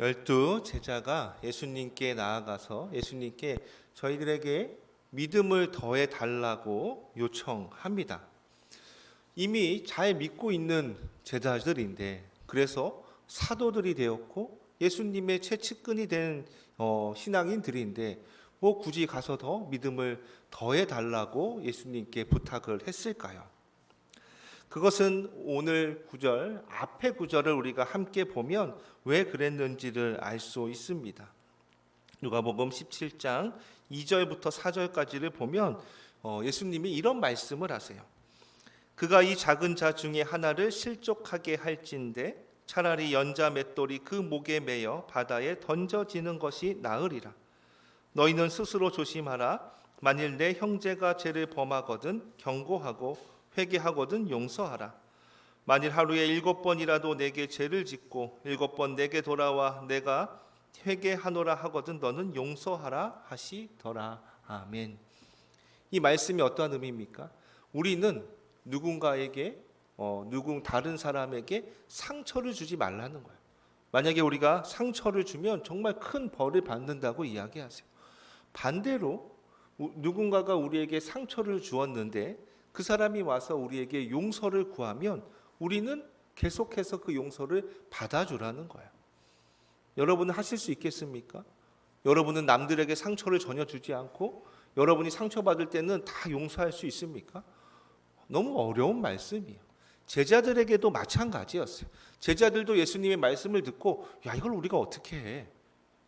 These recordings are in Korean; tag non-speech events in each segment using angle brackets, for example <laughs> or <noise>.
열두 제자가 예수님께 나아가서 예수님께 저희들에게 믿음을 더해 달라고 요청합니다. 이미 잘 믿고 있는 제자들인데 그래서 사도들이 되었고 예수님의 최측근이 된 어, 신앙인들인데 뭐 굳이 가서 더 믿음을 더해 달라고 예수님께 부탁을 했을까요? 그것은 오늘 구절 앞에 구절을 우리가 함께 보면 왜 그랬는지를 알 수 있습니다. 누가복음 17장 2절부터 4절까지를 보면 어, 예수님이 이런 말씀을 하세요. 그가 이 작은 자 중에 하나를 실족하게 할진대 차라리 연자 맷돌이 그 목에 매여 바다에 던져지는 것이 나으리라. 너희는 스스로 조심하라. 만일 내 형제가 죄를 범하거든 경고하고 회개하거든 용서하라. 만일 하루에 일곱 번이라도 내게 죄를 짓고 일곱 번 내게 돌아와 내가 회개하노라 하거든 너는 용서하라 하시더라. 아멘. 이 말씀이 어떠한 의미입니까? 우리는 누군가에게 어, 누군 다른 사람에게 상처를 주지 말라는 거예요. 만약에 우리가 상처를 주면 정말 큰 벌을 받는다고 이야기하세요. 반대로 우- 누군가가 우리에게 상처를 주었는데 그 사람이 와서 우리에게 용서를 구하면 우리는 계속해서 그 용서를 받아주라는 거예요. 여러분은 하실 수 있겠습니까? 여러분은 남들에게 상처를 전혀 주지 않고 여러분이 상처받을 때는 다 용서할 수 있습니까? 너무 어려운 말씀이에요. 제자들에게도 마찬가지였어요. 제자들도 예수님의 말씀을 듣고 야 이걸 우리가 어떻게 해?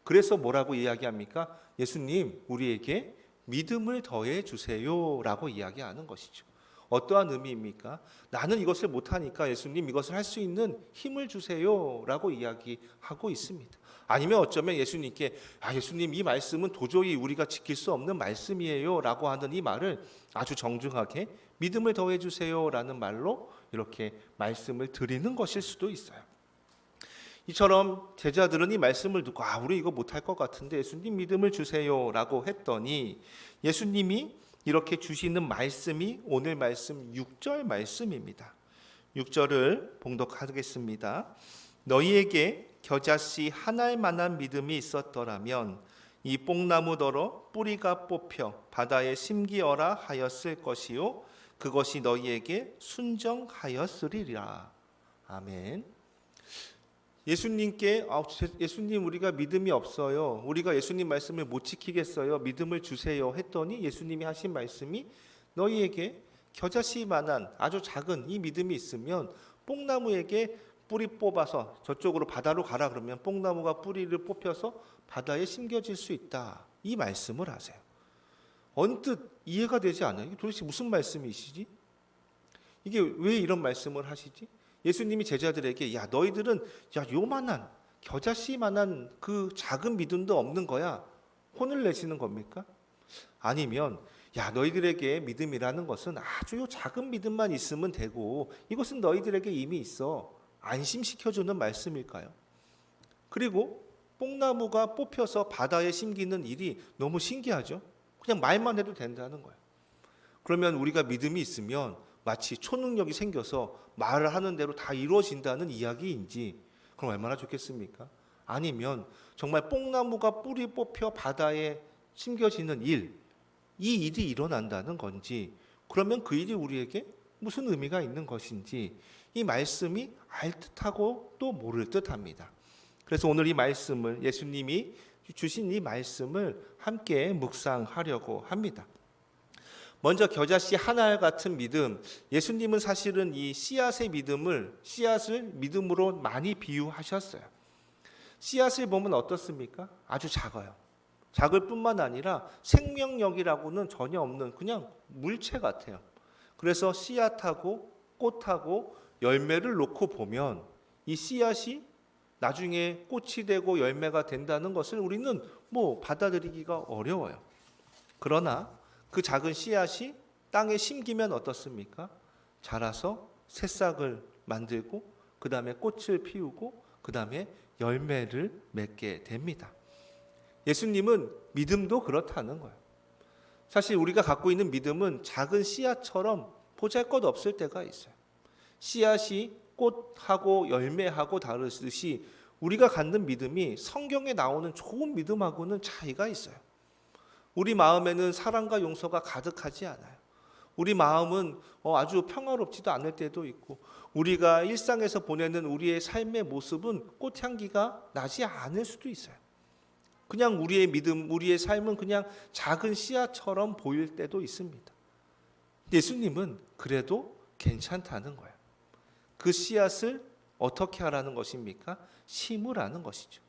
그래서 뭐라고 이야기합니까? 예수님 우리에게 믿음을 더해 주세요라고 이야기하는 것이죠. 어떠한 의미입니까? 나는 이것을 못하니까 예수님 이것을 할 수 있는 힘을 주세요라고 이야기하고 있습니다. 아니면 어쩌면 예수님께 아 예수님 이 말씀은 도저히 우리가 지킬 수 없는 말씀이에요라고 하는 이 말을 아주 정중하게 믿음을 더해 주세요라는 말로 이렇게 말씀을 드리는 것일 수도 있어요. 이처럼 제자들은 이 말씀을 듣고 아 우리 이거 못할 것 같은데 예수님 믿음을 주세요라고 했더니 예수님이 이렇게 주시는 말씀이 오늘 말씀 6절 말씀입니다. 6절을 봉독하겠습니다. 너희에게 겨자씨 하나일 만한 믿음이 있었더라면 이 뽕나무더러 뿌리가 뽑혀 바다에 심기어라 하였을 것이요 그것이 너희에게 순정하였으리라. 아멘. 예수님께 아, 제- 예수님 우리가 믿음이 없어요. 우리가 예수님 말씀을 못 지키겠어요. 믿음을 주세요 했더니 예수님이 하신 말씀이 너희에게 겨자씨만한 아주 작은 이 믿음이 있으면 뽕나무에게 뿌리 뽑아서 저쪽으로 바다로 가라 그러면 뽕나무가 뿌리를 뽑혀서 바다에 심겨질 수 있다. 이 말씀을 하세요. 언뜻 이해가 되지 않아요. 도대체 무슨 말씀이시지? 이게 왜 이런 말씀을 하시지? 예수님이 제자들에게 야 너희들은 야 요만한 겨자씨만한 그 작은 믿음도 없는 거야 혼을 내시는 겁니까? 아니면 야 너희들에게 믿음이라는 것은 아주 요 작은 믿음만 있으면 되고 이것은 너희들에게 이미 있어 안심시켜주는 말씀일까요? 그리고 뽕나무가 뽑혀서 바다에 심기는 일이 너무 신기하죠? 그냥 말만 해도 된다는 거예요. 그러면 우리가 믿음이 있으면 마치 초능력이 생겨서 말을 하는 대로 다 이루어진다는 이야기인지 그럼 얼마나 좋겠습니까? 아니면 정말 뽕나무가 뿌리 뽑혀 바다에 심겨지는 일, 이 일이 일어난다는 건지 그러면 그 일이 우리에게 무슨 의미가 있는 것인지 이 말씀이 알 듯하고 또 모를 듯합니다. 그래서 오늘 이 말씀을 예수님이 주신 이 말씀을 함께 묵상하려고 합니다. 먼저 겨자씨 하나 같은 믿음. 예수님은 사실은 이 씨앗의 믿음을 씨앗을 믿음으로 많이 비유하셨어요. 씨앗을 보면 어떻습니까? 아주 작아요. 작을 뿐만 아니라 생명력이라고는 전혀 없는 그냥 물체 같아요. 그래서 씨앗하고 꽃하고 열매를 놓고 보면 이 씨앗이 나중에 꽃이 되고 열매가 된다는 것을 우리는 뭐 받아들이기가 어려워요. 그러나 그 작은 씨앗이 땅에 심기면 어떻습니까? 자라서 새싹을 만들고 그 다음에 꽃을 피우고 그 다음에 열매를 맺게 됩니다. 예수님은 믿음도 그렇다는 거예요. 사실 우리가 갖고 있는 믿음은 작은 씨앗처럼 보잘것 없을 때가 있어요. 씨앗이 꽃하고 열매하고 다르듯이 우리가 갖는 믿음이 성경에 나오는 좋은 믿음하고는 차이가 있어요. 우리 마음에는 사랑과 용서가 가득하지 않아요. 우리 마음은 어, 아주 평화롭지도 않을 때도 있고 우리가 일상에서 보내는 우리의 삶의 모습은 꽃향기가 나지 않을 수도 있어요. 그냥 우리의 믿음, 우리의 삶은 그냥 작은 씨앗처럼 보일 때도 있습니다. 예수님은 그래도 괜찮다는 거예요. 그 씨앗을 어떻게 하라는 것입니까? 심으라는 것이죠.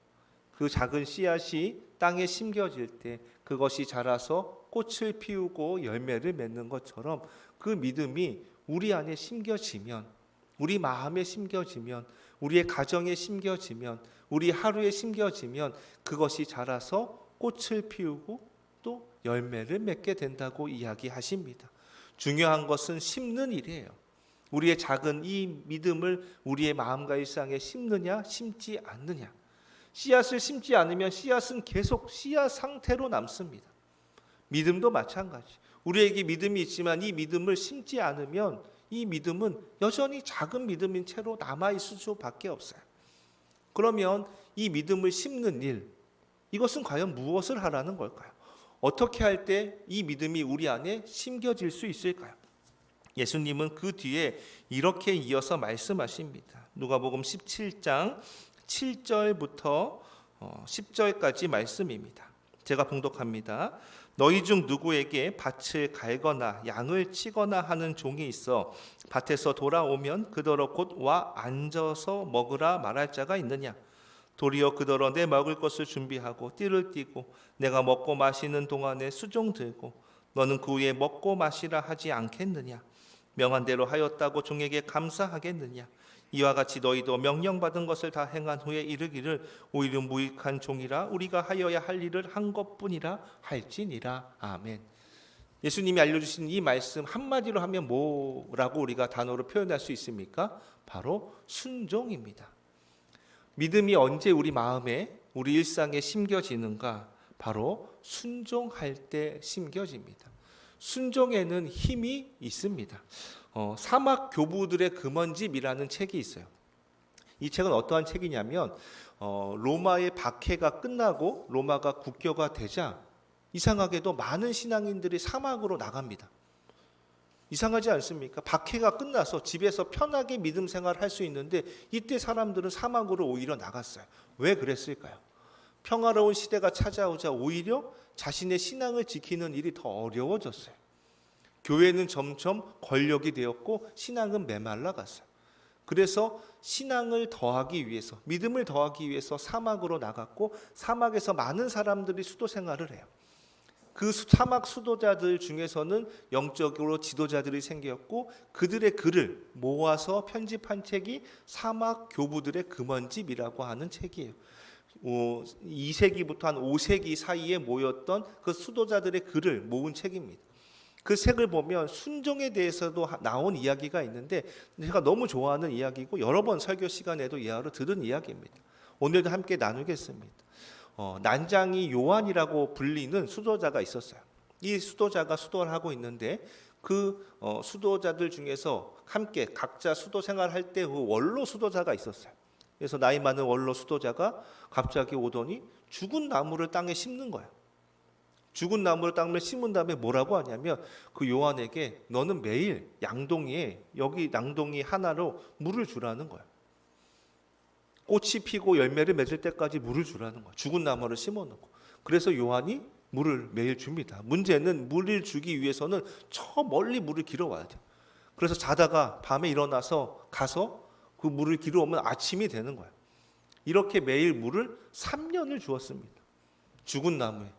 그 작은 씨앗이 땅에 심겨질 때 그것이 자라서 꽃을 피우고 열매를 맺는 것처럼 그 믿음이 우리 안에 심겨지면 우리 마음에 심겨지면 우리의 가정에 심겨지면 우리 하루에 심겨지면 그것이 자라서 꽃을 피우고 또 열매를 맺게 된다고 이야기하십니다. 중요한 것은 심는 일이에요. 우리의 작은 이 믿음을 우리의 마음과 일상에 심느냐 심지 않느냐. 씨앗을 심지 않으면 씨앗은 계속 씨앗 상태로 남습니다. 믿음도 마찬가지. 우리에게 믿음이 있지만 이 믿음을 심지 않으면 이 믿음은 여전히 작은 믿음인 채로 남아 있을 수밖에 없어요. 그러면 이 믿음을 심는 일 이것은 과연 무엇을 하라는 걸까요? 어떻게 할 때 이 믿음이 우리 안에 심겨질 수 있을까요? 예수님은 그 뒤에 이렇게 이어서 말씀하십니다. 누가복음 17장 7절부터 10절까지 말씀입니다. 제가 봉독합니다. 너희 중 누구에게 밭을 갈거나 양을 치거나 하는 종이 있어 밭에서 돌아오면 그더러 곧 와 앉아서 먹으라 말할 자가 있느냐? 도리어 그더러 내 먹을 것을 준비하고 띠를 띠고 내가 먹고 마시는 동안에 수종 들고 너는 그 후에 먹고 마시라 하지 않겠느냐? 명한 대로 하였다고 종에게 감사하겠느냐? 이와 같이 너희도 명령받은 것을 다 행한 후에 이르기를 오히려 무익한 종이라 우리가 하여야 할 일을 한 것뿐이라 할지니라 아멘. 예수님이 알려주신 이 말씀 한마디로 하면 뭐라고 우리가 단어로 표현할 수 있습니까? 바로 순종입니다. 믿음이 언제 우리 마음에 우리 일상에 심겨지는가? 바로 순종할 때 심겨집니다. 순종에는 힘이 있습니다. 어, 사막 교부들의 금원집이라는 책이 있어요. 이 책은 어떠한 책이냐면 어, 로마의 박해가 끝나고 로마가 국교가 되자 이상하게도 많은 신앙인들이 사막으로 나갑니다. 이상하지 않습니까? 박해가 끝나서 집에서 편하게 믿음 생활을 할수 있는데 이때 사람들은 사막으로 오히려 나갔어요. 왜 그랬을까요? 평화로운 시대가 찾아오자 오히려 자신의 신앙을 지키는 일이 더 어려워졌어요. 교회는 점점 권력이 되었고 신앙은 메말라 갔어요. 그래서 신앙을 더하기 위해서 믿음을 더하기 위해서 사막으로 나갔고 사막에서 많은 사람들이 수도 생활을 해요. 그 사막 수도자들 중에서는 영적으로 지도자들이 생겼고 그들의 글을 모아서 편집한 책이 사막 교부들의 금원집이라고 하는 책이에요. 2세기부터 한 5세기 사이에 모였던 그 수도자들의 글을 모은 책입니다. 그 책을 보면 순종에 대해서도 나온 이야기가 있는데 제가 너무 좋아하는 이야기고 여러 번 설교 시간에도 이하로 들은 이야기입니다. 오늘도 함께 나누겠습니다. 어, 난장이 요한이라고 불리는 수도자가 있었어요. 이 수도자가 수도를 하고 있는데 그 어, 수도자들 중에서 함께 각자 수도 생활할 때 그 원로 수도자가 있었어요. 그래서 나이 많은 원로 수도자가 갑자기 오더니 죽은 나무를 땅에 심는 거예요. 죽은 나무를 땅에 심은 다음에 뭐라고 하냐면 그 요한에게 너는 매일 양동이에 여기 양동이 하나로 물을 주라는 거야. 꽃이 피고 열매를 맺을 때까지 물을 주라는 거야. 죽은 나무를 심어 놓고. 그래서 요한이 물을 매일 줍니다. 문제는 물을 주기 위해서는 저 멀리 물을 길어 와야 돼. 그래서 자다가 밤에 일어나서 가서 그 물을 길어 오면 아침이 되는 거야. 이렇게 매일 물을 3년을 주었습니다. 죽은 나무에.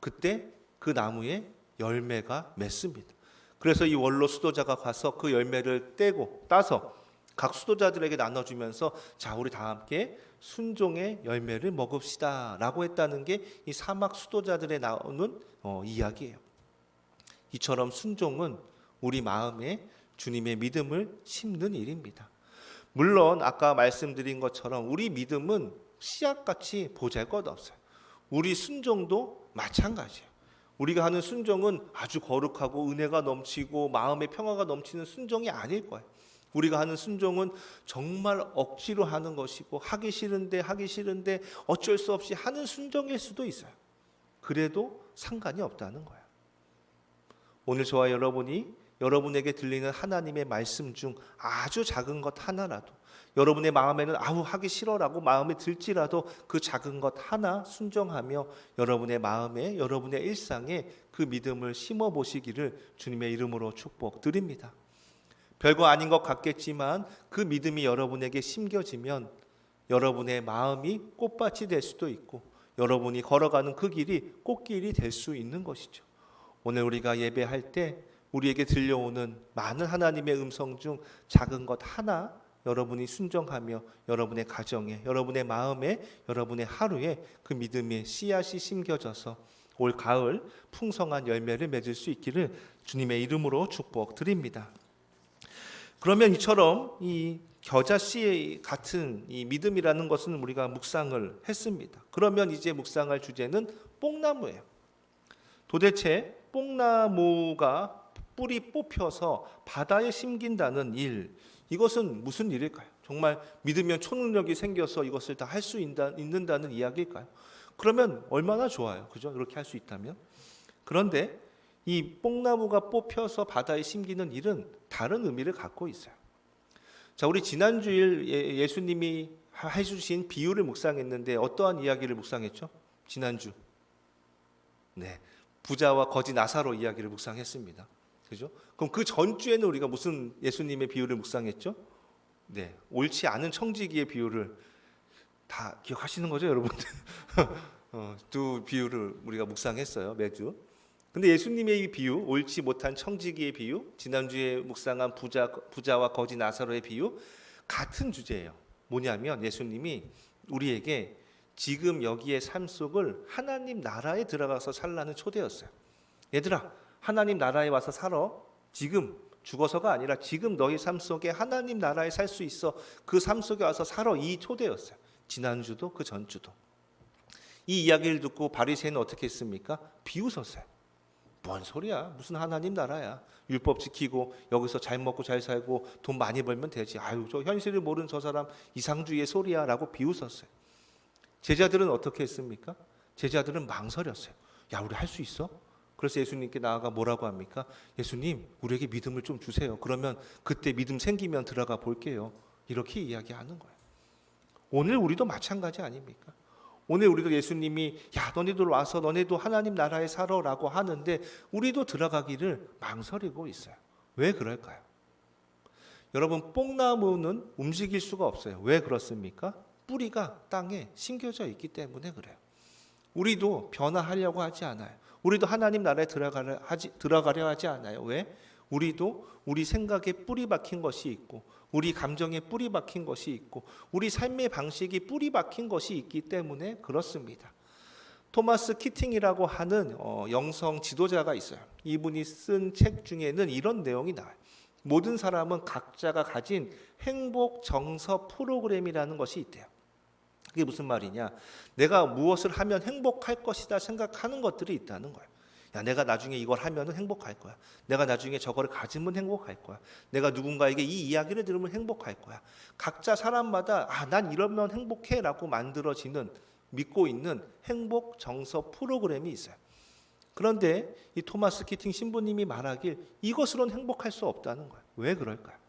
그때 그 나무에 열매가 맺습니다. 그래서 이 원로 수도자가 가서 그 열매를 떼고 따서 각 수도자들에게 나눠주면서 자 우리 다 함께 순종의 열매를 먹읍시다라고 했다는 게 이 사막 수도자들에 나오는 어, 이야기예요. 이처럼 순종은 우리 마음에 주님의 믿음을 심는 일입니다. 물론 아까 말씀드린 것처럼 우리 믿음은 씨앗같이 보잘것없어요. 우리 순종도 마찬가지예요. 우리가 하는 순종은 아주 거룩하고 은혜가 넘치고 마음의 평화가 넘치는 순종이 아닐 거예요. 우리가 하는 순종은 정말 억지로 하는 것이고 하기 싫은데 하기 싫은데 어쩔 수 없이 하는 순종일 수도 있어요. 그래도 상관이 없다는 거야. 오늘 저와 여러분이 여러분에게 들리는 하나님의 말씀 중 아주 작은 것 하나라도 여러분의 마음에는 아우 하기 싫어라고 마음에 들지라도 그 작은 것 하나 순종하며 여러분의 마음에 여러분의 일상에 그 믿음을 심어 보시기를 주님의 이름으로 축복드립니다. 별거 아닌 것 같겠지만 그 믿음이 여러분에게 심겨지면 여러분의 마음이 꽃밭이 될 수도 있고 여러분이 걸어가는 그 길이 꽃길이 될 수 있는 것이죠. 오늘 우리가 예배할 때 우리에게 들려오는 많은 하나님의 음성 중 작은 것 하나 여러분이 순종하며 여러분의 가정에 여러분의 마음에 여러분의 하루에 그 믿음의 씨앗이 심겨져서 올 가을 풍성한 열매를 맺을 수 있기를 주님의 이름으로 축복드립니다. 그러면 이처럼 이 겨자 씨 같은 이 믿음이라는 것은 우리가 묵상을 했습니다. 그러면 이제 묵상할 주제는 뽕나무예요. 도대체 뽕나무가 뿌리 뽑혀서 바다에 심긴다는 일, 이것은 무슨 일일까요? 정말 믿으면 초능력이 생겨서 이것을 다 할 수 있는다는 이야기일까요? 그러면 얼마나 좋아요. 그죠? 이렇게 할 수 있다면. 그런데 이 뽕나무가 뽑혀서 바다에 심기는 일은 다른 의미를 갖고 있어요. 자, 우리 지난주일 예- 예수님이 해주신 비유를 묵상했는데 어떠한 이야기를 묵상했죠? 지난주. 네. 부자와 거지 나사로 이야기를 묵상했습니다. 그죠? 그럼 그 전주에는 우리가 무슨 예수님의 비유를 묵상했죠? 네. 옳지 않은 청지기의 비유를 다 기억하시는 거죠, 여러분들? <laughs> 어, 두 비유를 우리가 묵상했어요, 매주. 근데 예수님의 이 비유, 옳지 못한 청지기의 비유, 지난주에 묵상한 부자, 부자와 거지 나사로의 비유, 같은 주제예요. 뭐냐면 예수님이 우리에게 지금 여기의 삶 속을 하나님 나라에 들어가서 살라는 초대였어요. 얘들아, 하나님 나라에 와서 살아. 지금 죽어서가 아니라 지금 너희 삶 속에 하나님 나라에 살 수 있어. 그 삶 속에 와서 살아. 이 초대였어요. 지난주도 그 전주도. 이 이야기를 듣고 바리새인은 어떻게 했습니까? 비웃었어요. 뭔 소리야? 무슨 하나님 나라야? 율법 지키고 여기서 잘 먹고 잘 살고 돈 많이 벌면 되지. 아유, 저 현실을 모르는 저 사람 이상주의의 소리야라고 비웃었어요. 제자들은 어떻게 했습니까? 제자들은 망설였어요. 야, 우리 할 수 있어? 그래서 예수님께 나아가 뭐라고 합니까? 예수님, 우리에게 믿음을 좀 주세요. 그러면 그때 믿음 생기면 들어가 볼게요. 이렇게 이야기하는 거예요. 오늘 우리도 마찬가지 아닙니까? 오늘 우리도 예수님이 야 너네들 와서 너네도 하나님 나라에 살아라고 하는데 우리도 들어가기를 망설이고 있어요. 왜 그럴까요? 여러분 뽕나무는 움직일 수가 없어요. 왜 그렇습니까? 뿌리가 땅에 심겨져 있기 때문에 그래요. 우리도 변화하려고 하지 않아요. 우리도 하나님 나라에 들어가려 하지, 들어가려 하지 않아요. 왜? 우리도 우리 생각에 뿌리 박힌 것이 있고 우리 감정에 뿌리 박힌 것이 있고 우리 삶의 방식이 뿌리 박힌 것이 있기 때문에 그렇습니다. 토마스 키팅이라고 하는 어, 영성 지도자가 있어요. 이분이 쓴 책 중에는 이런 내용이 나와요. 모든 사람은 각자가 가진 행복 정서 프로그램이라는 것이 있대요. 그게 무슨 말이냐? 내가 무엇을 하면 행복할 것이다 생각하는 것들이 있다는 거예요. 야, 내가 나중에 이걸 하면은 행복할 거야. 내가 나중에 저거를 가지면 행복할 거야. 내가 누군가에게 이 이야기를 들으면 행복할 거야. 각자 사람마다 아, 난 이러면 행복해라고 만들어지는 믿고 있는 행복 정서 프로그램이 있어요. 그런데 이 토마스 키팅 신부님이 말하길 이것으로는 행복할 수 없다는 거예요. 왜 그럴까요?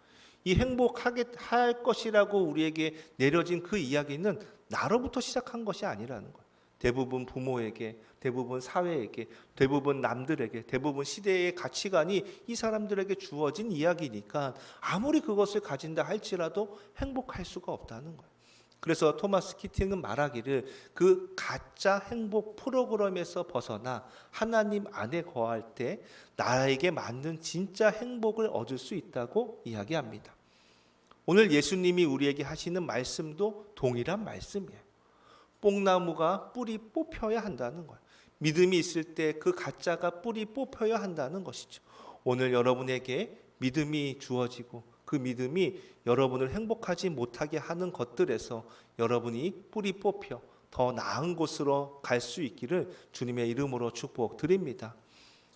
이 행복하게 할 것이라고 우리에게 내려진 그 이야기는 나로부터 시작한 것이 아니라는 거예요. 대부분 부모에게, 대부분 사회에게, 대부분 남들에게, 대부분 시대의 가치관이 이 사람들에게 주어진 이야기니까 아무리 그것을 가진다 할지라도 행복할 수가 없다는 거예요. 그래서 토마스 키팅은 말하기를 그 가짜 행복 프로그램에서 벗어나 하나님 안에 거할 때 나에게 맞는 진짜 행복을 얻을 수 있다고 이야기합니다. 오늘 예수님이 우리에게 하시는 말씀도 동일한 말씀이에요. 뽕나무가 뿌리 뽑혀야 한다는 거예요. 믿음이 있을 때 그 가짜가 뿌리 뽑혀야 한다는 것이죠. 오늘 여러분에게 믿음이 주어지고 그 믿음이 여러분을 행복하지 못하게 하는 것들에서 여러분이 뿌리 뽑혀 더 나은 곳으로 갈 수 있기를 주님의 이름으로 축복 드립니다.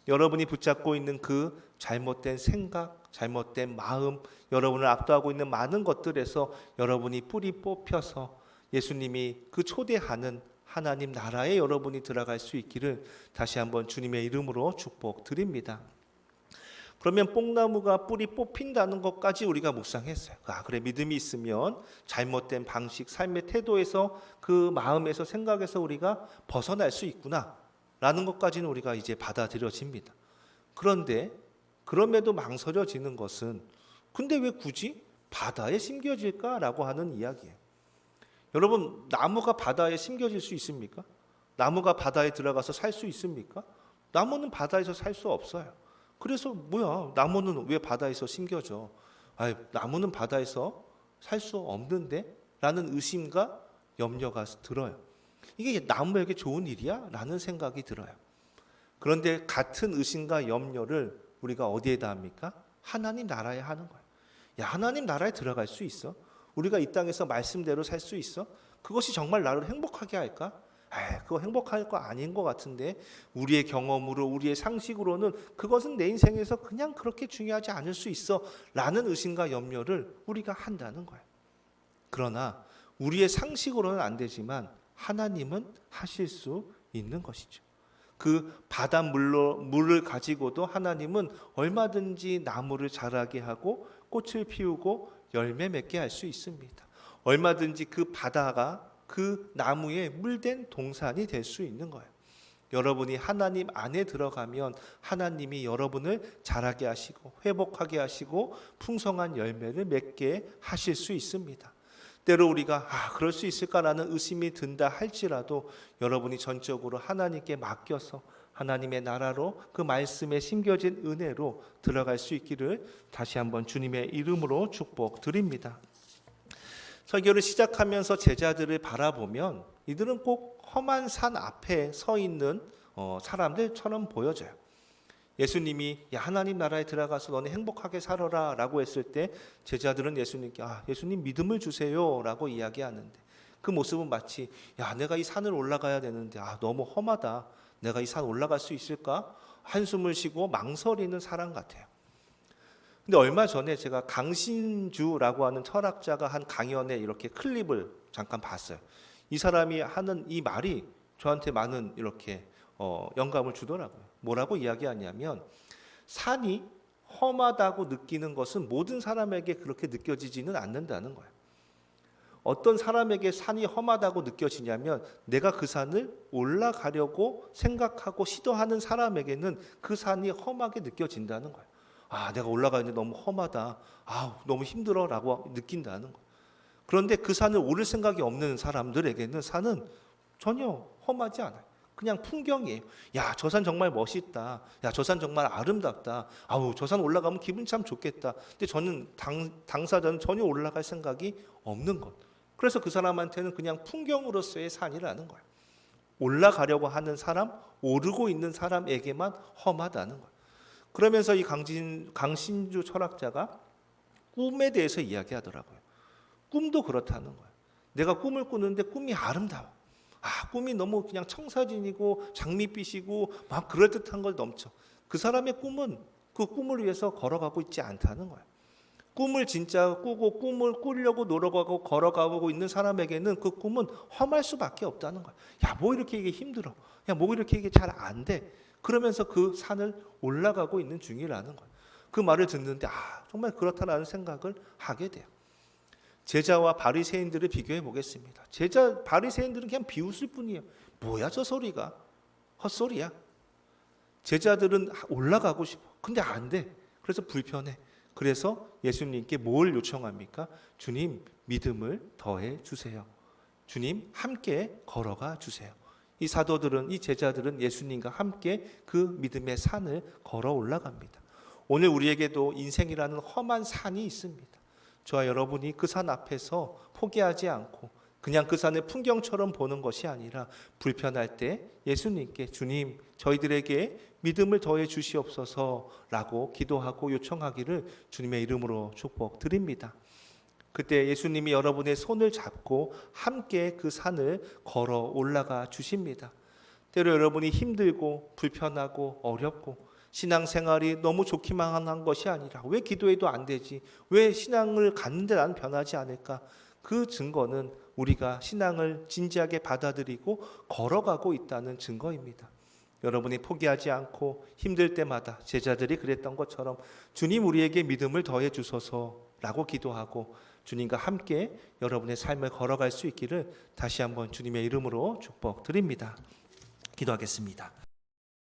여러분이 붙잡고 있는 그 잘못된 생각, 잘못된 마음, 여러분을 압도하고 있는 많은 것들에서 여러분이 뿌리 뽑혀서 예수님이 그 초대하는 하나님 나라에 여러분이 들어갈 수 있기를 다시 한번 주님의 이름으로 축복드립니다. 그러면 뽕나무가 뿌리 뽑힌다는 것까지 우리가 묵상했어요. 아, 그래 믿음이 있으면 잘못된 방식, 삶의 태도에서 그 마음에서 생각에서 우리가 벗어날 수 있구나. 라는 것까지는 우리가 이제 받아들여집니다. 그런데 그럼에도 망설여지는 것은 근데 왜 굳이 바다에 심겨질까라고 하는 이야기예요. 여러분 나무가 바다에 심겨질 수 있습니까? 나무가 바다에 들어가서 살 수 있습니까? 나무는 바다에서 살 수 없어요. 그래서 뭐야 나무는 왜 바다에서 심겨져? 아, 나무는 바다에서 살 수 없는데? 라는 의심과 염려가 들어요. 이게 나무에게 좋은 일이야? 라는 생각이 들어요. 그런데 같은 의심과 염려를 우리가 어디에다 합니까? 하나님 나라에 하는 거예요. 야, 하나님 나라에 들어갈 수 있어? 우리가 이 땅에서 말씀대로 살 수 있어? 그것이 정말 나를 행복하게 할까? 아, 그거 행복할 거 아닌 것 같은데 우리의 경험으로 우리의 상식으로는 그것은 내 인생에서 그냥 그렇게 중요하지 않을 수 있어라는 의심과 염려를 우리가 한다는 거예요. 그러나 우리의 상식으로는 안 되지만 하나님은 하실 수 있는 것이죠. 그 바닷물로 물을 가지고도 하나님은 얼마든지 나무를 자라게 하고 꽃을 피우고 열매 맺게 할 수 있습니다. 얼마든지 그 바다가 그 나무에 물된 동산이 될 수 있는 거예요. 여러분이 하나님 안에 들어가면 하나님이 여러분을 자라게 하시고 회복하게 하시고 풍성한 열매를 맺게 하실 수 있습니다. 때로 우리가 아, 그럴 수 있을까라는 의심이 든다 할지라도 여러분이 전적으로 하나님께 맡겨서 하나님의 나라로 그 말씀에 심겨진 은혜로 들어갈 수 있기를 다시 한번 주님의 이름으로 축복드립니다. 설교를 시작하면서 제자들을 바라보면 이들은 꼭 험한 산 앞에 서 있는 어, 사람들처럼 보여져요. 예수님이 야, 하나님 나라에 들어가서 너네 행복하게 살아라라고 했을 때 제자들은 예수님께 아, 예수님 믿음을 주세요라고 이야기하는데 그 모습은 마치 야, 내가 이 산을 올라가야 되는데 아, 너무 험하다. 내가 이 산 올라갈 수 있을까? 한숨을 쉬고 망설이는 사람 같아요. 근데 얼마 전에 제가 강신주라고 하는 철학자가 한 강연에 이렇게 클립을 잠깐 봤어요. 이 사람이 하는 이 말이 저한테 많은 이렇게 어, 영감을 주더라고요. 뭐라고 이야기하냐면 산이 험하다고 느끼는 것은 모든 사람에게 그렇게 느껴지지는 않는다는 거예요. 어떤 사람에게 산이 험하다고 느껴지냐면 내가 그 산을 올라가려고 생각하고 시도하는 사람에게는 그 산이 험하게 느껴진다는 거예요. 아, 내가 올라가는데 너무 험하다. 아, 너무 힘들어라고 느낀다는 거예요. 그런데 그 산을 오를 생각이 없는 사람들에게는 산은 전혀 험하지 않아요. 그냥 풍경이에요. 야, 저 산 정말 멋있다. 야, 저 산 정말 아름답다. 아우, 저 산 올라가면 기분 참 좋겠다. 근데 저는 당, 당사자는 전혀 올라갈 생각이 없는 것. 그래서 그 사람한테는 그냥 풍경으로서의 산이라는 거예요. 올라가려고 하는 사람, 오르고 있는 사람에게만 험하다는 거예요. 그러면서 이 강진, 강신주 철학자가 꿈에 대해서 이야기하더라고요. 꿈도 그렇다는 거예요. 내가 꿈을 꾸는데 꿈이 아름다워. 아, 꿈이 너무 그냥 청사진이고 장밋빛이고 막 그럴듯한 걸 넘쳐. 그 사람의 꿈은 그 꿈을 위해서 걸어가고 있지 않다는 거예요. 꿈을 진짜 꾸고 꿈을 꾸려고 노력하고 걸어가고 있는 사람에게는 그 꿈은 험할 수밖에 없다는 거예요. 야, 뭐 이렇게 이게 힘들어. 야, 뭐 이렇게 이게 잘 안 돼. 그러면서 그 산을 올라가고 있는 중이라는 거예요. 그 말을 듣는데 아, 정말 그렇다라는 생각을 하게 돼요. 제자와 바리새인들을 비교해 보겠습니다. 제자 바리새인들은 그냥 비웃을 뿐이에요. 뭐야 저 소리가 헛소리야. 제자들은 올라가고 싶어. 근데 안 돼. 그래서 불편해. 그래서 예수님께 뭘 요청합니까? 주님 믿음을 더해 주세요. 주님 함께 걸어가 주세요. 이 사도들은 이 제자들은 예수님과 함께 그 믿음의 산을 걸어 올라갑니다. 오늘 우리에게도 인생이라는 험한 산이 있습니다. 저와 여러분이 그 산 앞에서 포기하지 않고 그냥 그 산의 풍경처럼 보는 것이 아니라 불편할 때 예수님께 주님 저희들에게 믿음을 더해 주시옵소서라고 기도하고 요청하기를 주님의 이름으로 축복드립니다. 그때 예수님이 여러분의 손을 잡고 함께 그 산을 걸어 올라가 주십니다. 때로 여러분이 힘들고 불편하고 어렵고 신앙생활이 너무 좋기만 한 것이 아니라 왜 기도해도 안 되지? 왜 신앙을 갖는데 나는 변하지 않을까? 그 증거는 우리가 신앙을 진지하게 받아들이고 걸어가고 있다는 증거입니다. 여러분이 포기하지 않고 힘들 때마다 제자들이 그랬던 것처럼 주님 우리에게 믿음을 더해 주소서라고 기도하고 주님과 함께 여러분의 삶을 걸어갈 수 있기를 다시 한번 주님의 이름으로 축복드립니다. 기도하겠습니다.